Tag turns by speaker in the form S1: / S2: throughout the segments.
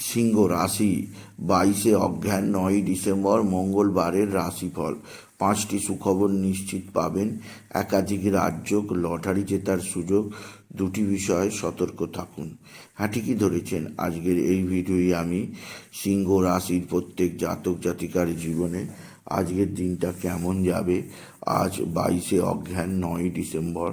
S1: সিংহ রাশি, বাইশে অজ্ঞান নয় ডিসেম্বর, মঙ্গলবারের রাশিফল। পাঁচটি সুখবর নিশ্চিত পাবেন। একাধিক রাজ্য লটারি জেতার সুযোগ, দুটি বিষয়ে সতর্ক থাকুন। হ্যাঁ ঠিকই ধরেছেন? আজকের এই ভিডিওয়ে আমি। সিংহ রাশির প্রত্যেক জাতক জাতিকার জীবনে আজকের দিনটা কেমন যাবে? আজ বাইশে অজ্ঞান নয় ডিসেম্বর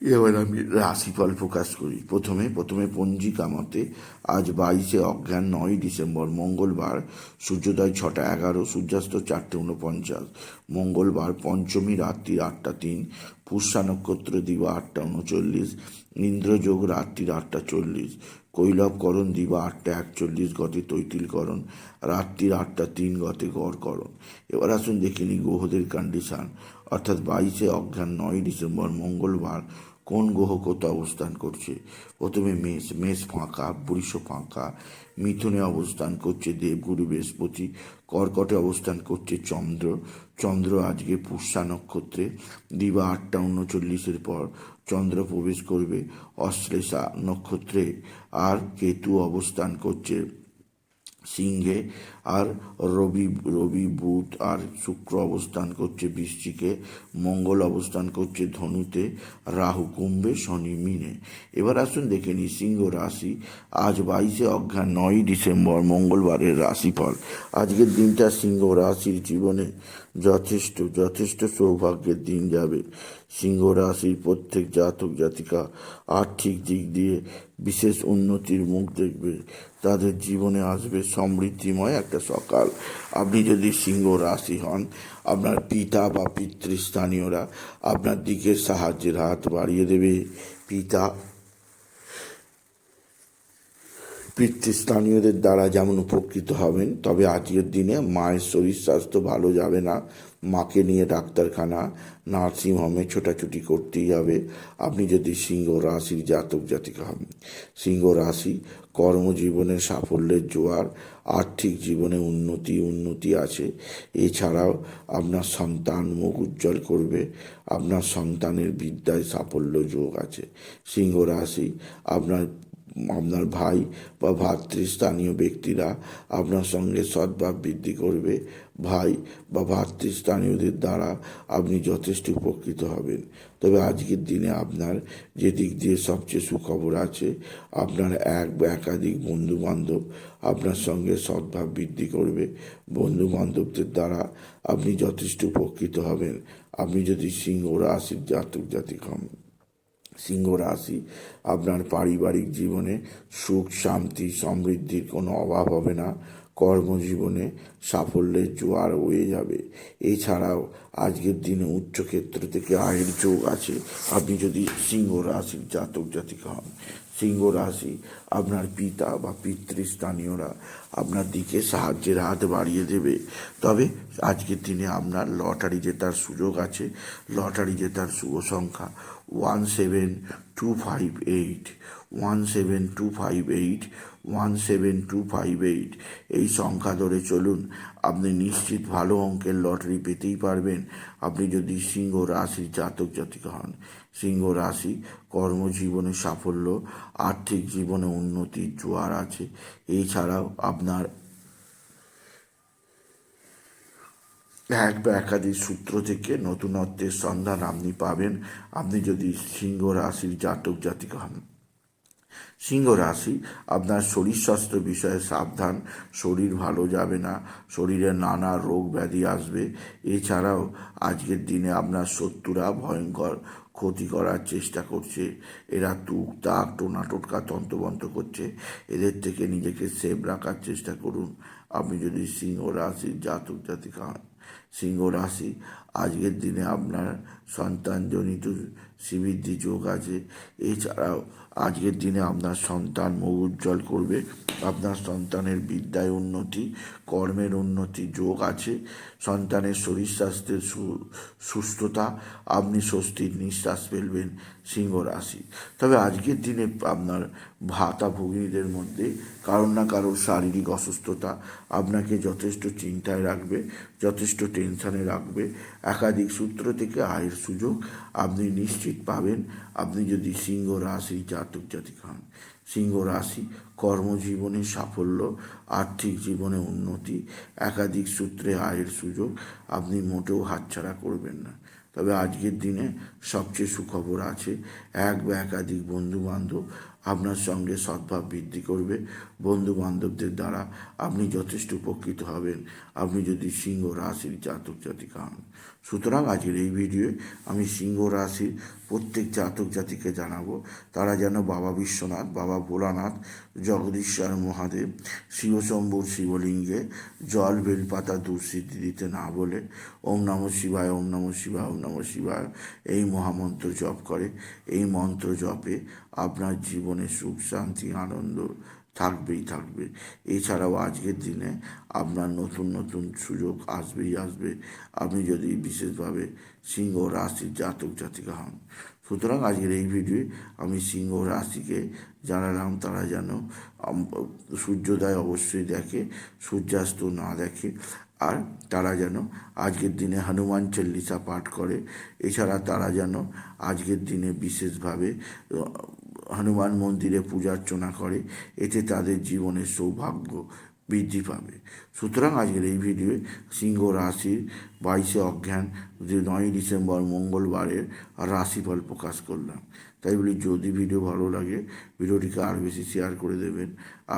S1: এবার আমি রাশিফল প্রকাশ করি। প্রথমে প্রথমে পঞ্জিকা মতে আজ বাইশে অজ্ঞান নয় ডিসেম্বর, মঙ্গলবার সূর্যোদয় ছটা এগারো, সূর্যাস্ত চারটে উনপঞ্চাশ মঙ্গলবার পঞ্চমী রাত্রি আটটা তিন, পুষ্যা নক্ষত্র দিবা আটটা উনচল্লিশ ইন্দ্রযোগ রাত্রির আটটা চল্লিশ, কৈলবকরণ দিবা আটটা একচল্লিশ গতে তৈতিলকরণ, রাত্রির আটটা তিন গতে গড়করণ। এবার আসুন দেখে নিই গ্রহদের কন্ডিশন অর্থাৎ বাইশে অজ্ঞান নয় ডিসেম্বর, মঙ্গলবার কোন গ্রহ কত অবস্থান করছে? প্রথমে মেষ মেষ ফাঁকা, বৃষ ফাঁকা, মিথুনে অবস্থান করছে দেবগুরু বৃহস্পতি, কর্কটে অবস্থান করছে চন্দ্র চন্দ্র আজকে পুষ্যা নক্ষত্রে, দিবা আটটা উনচল্লিশের পর চন্দ্র প্রবেশ করবে অশ্লেষা নক্ষত্রে, আর কেতু অবস্থান করছে সিংহে আর রবি রবি বুধ আর শুক্র অবস্থান করছে বৃশ্চিকে, মঙ্গল অবস্থান করছে ধনুতে, রাহু কুম্ভে, শনি মিনে। এবার আসুন দেখে নিই সিংহ রাশি। আজ বাইশে অজ্ঞা নয় ডিসেম্বর, মঙ্গলবারের রাশিফল। আজকের দিনটা সিংহ রাশির জীবনে যথেষ্ট যথেষ্ট সৌভাগ্যের দিন যাবে। সিংহ রাশির প্রত্যেক জাতক জাতিকা আর্থিক দিক দিয়ে বিশেষ উন্নতির মুখ দেখবে। তাদের জীবনে আসবে সমৃদ্ধিময় একটা সকাল। আপনি যদি সিংহ রাশি হন, আপনার পিতা বা পিতৃস্থানীয়রা আপনার দিকে সাহায্যের হাত বাড়িয়ে দেবে। পিতা পিতৃস্থানীয়দের দ্বারা যেমন উপকৃত হবেন, তবে আজকের দিনে মায়ের শরীর স্বাস্থ্য ভালো যাবে না। মাকে নিয়ে ডাক্তারখানা, নার্সিংহোমে ছোটাছুটি করতেই হবে। আপনি যদি সিংহ রাশির জাতক জাতিকা হন, সিংহ রাশি কর্মজীবনের সাফল্যের জোয়ার, আর্থিক জীবনে উন্নতি উন্নতি আছে। এছাড়াও আপনার সন্তান মুখ উজ্জ্বল করবে, আপনার সন্তানের বিদ্যায় সাফল্য যোগ আছে। সিংহ রাশি আপনার আপনার ভাই বা ভাতৃস্থানীয় ব্যক্তিরা আপনার সঙ্গে সদ্ভাব বৃদ্ধি করবে। ভাই বা ভাতৃস্থানীয়দের দ্বারা আপনি যথেষ্ট উপকৃত হবেন। তবে আজকের দিনে আপনার যে দিক দিয়ে সবচেয়ে সুখবর আছে, আপনার এক বা একাধিক বন্ধু বান্ধব আপনার সঙ্গে সদ্ভাব বৃদ্ধি করবে। বন্ধু বান্ধবদের দ্বারা আপনি যথেষ্ট উপকৃত হবেন। আপনি যদি সিংহ রাশির জাতক জাতিক হন। সিংহ রাশি, আপনার পারিবারিক জীবনে সুখ, শান্তি, সমৃদ্ধির কোনো অভাব হবে না। কর্মজীবনে সাফল্যের জোয়ার হয়ে যাবে। এছাড়াও আজকের দিনে উচ্চক্ষেত্র থেকে আয়ের যোগ আছে। আপনি যদি সিংহ রাশির জাতক জাতিকা হন সিংহ রাশি, আপনার পিতা বা পিতৃস্থানীয়রা আপনার দিকে সাহায্যের হাত বাড়িয়ে দেবে। তবে আজকের দিনে আপনার লটারি জেতার সুযোগ আছে। লটারি জেতার শুভ সংখ্যা one seven two five eight, one seven two five eight one seven two five eight এই সংখ্যা ধরে চলুন। আপনি নিশ্চিত ভালো অঙ্কের লটারি পেতেই পারবেন। আপনি যদি সিংহ রাশির জাতক জাতিকা হন, সিংহ রাশি কর্মজীবনে সাফল্য, আর্থিক জীবনে উন্নতির জোয়ার আছে। এছাড়াও আপনার এক বা একাধিক সূত্র থেকে নতুনত্বের সন্ধান আপনি পাবেন। আপনি যদি সিংহ রাশির জাতক জাতিকা হন সিংহ রাশি, আপনার শরীর স্বাস্থ্য বিষয়ে সাবধান, শরীর ভালো যাবে না, শরীরে নানা রোগ ব্যাধি আসবে। এছাড়াও আজকের দিনে আপনার শত্রুরা ভয়ঙ্কর ক্ষতি করার চেষ্টা করছে। এরা তুক, তাক, টোনা টোটকা, তন্ত্রবন্ত করছে। এদের থেকে নিজেকে সেভ রাখার চেষ্টা করুন। আপনি যদি সিংহ রাশির জাতক জাতিকা হন, সিংহ রাশি আজকের দিনে আপনার সন্তানজনিত শ্রীবৃদ্ধি যোগ আছে, এছাড়াও আজকের দিনে আপনার সন্তান মুখ উজ্জ্বল করবে, আপনার সন্তানের বিদ্যায় উন্নতি, কর্মের উন্নতি যোগ আছে, সন্তানের শরীর স্বাস্থ্যের সুস্থতা, আপনি স্বস্তির নিঃশ্বাস ফেলবেন সিংহ রাশি। তবে আজকের দিনে আপনার ভাতা ভগিনীদের মধ্যে কারোর না কারোর শারীরিক অসুস্থতা আপনাকে যথেষ্ট চিন্তায় রাখবে, যথেষ্ট টেনশানে রাখবে। একাধিক সূত্র থেকে আয়ের সুযোগ আপনি নিশ্চিত পাবেন। আপনি যদি সিংহ রাশি জাতক জাতিক হন, সিংহ রাশি কর্মজীবনে সাফল্য, আর্থিক জীবনে উন্নতি, একাধিক সূত্রে আয়ের সুযোগ, আপনি মোটেও হাতছাড়া করবেন না। তবে আজকের দিনে সবচেয়ে সুখবর আছে, এক বা একাধিক বন্ধু বান্ধব আপনার সঙ্গে সদ্ভাব বৃদ্ধি করবে। বন্ধু বান্ধবদের দ্বারা আপনি যথেষ্ট উপকৃত হবেন। আপনি যদি সিংহ রাশির জাতক জাতিকা হন। সুতরাং আজকের এই ভিডিওয়ে আমি সিংহ রাশির প্রত্যেক জাতক জাতিকে জানাব, তারা যেন বাবা বিশ্বনাথ, বাবা ভোলানাথ, জগদীশ্বর মহাদেব শিবশম্ভুর শিবলিঙ্গে জল, বেলপাতা দুঃসিদ্ধি দিতে না বলে, ওম নম শিবায়, ওম নম শিবায়, ওম নম শিবায়। এই মহামন্ত্র জপ করে। এই মন্ত্র জপে আপনার জীবনে সুখ, শান্তি, আনন্দ থাকবেই থাকবে। এছাড়াও আজকের দিনে আপনার নতুন নতুন সুযোগ আসবেই আসবে। আপনি যদি বিশেষভাবে সিংহ রাশির জাতক জাতিকা হন। সুতরাং আজকের এই ভিডিওয়ে আমি সিংহ রাশিকে জানালাম, তারা যেন সূর্যোদয় অবশ্যই দেখে, সূর্যাস্ত না দেখে। আর তারা যেন আজকের দিনে হনুমান চল্লিশা পাঠ করে। এছাড়া তারা যেন আজকের দিনে বিশেষভাবে হনুমান মন্দিরে পূজার্চনা করে। এতে তাদের জীবনের সৌভাগ্য বৃদ্ধি পাবে। সুতরাং আজকের এই ভিডিওয়ে সিংহ রাশির বাইশে অজ্ঞান, যে নয় ডিসেম্বর মঙ্গলবারের রাশিফল প্রকাশ করলাম। তাই বলি, যদি ভিডিও ভালো লাগে, ভিডিওটিকে আর বেশি শেয়ার করে দেবেন।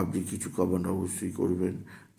S1: আপনি কিছু কমেন্ট অবশ্যই করবেন।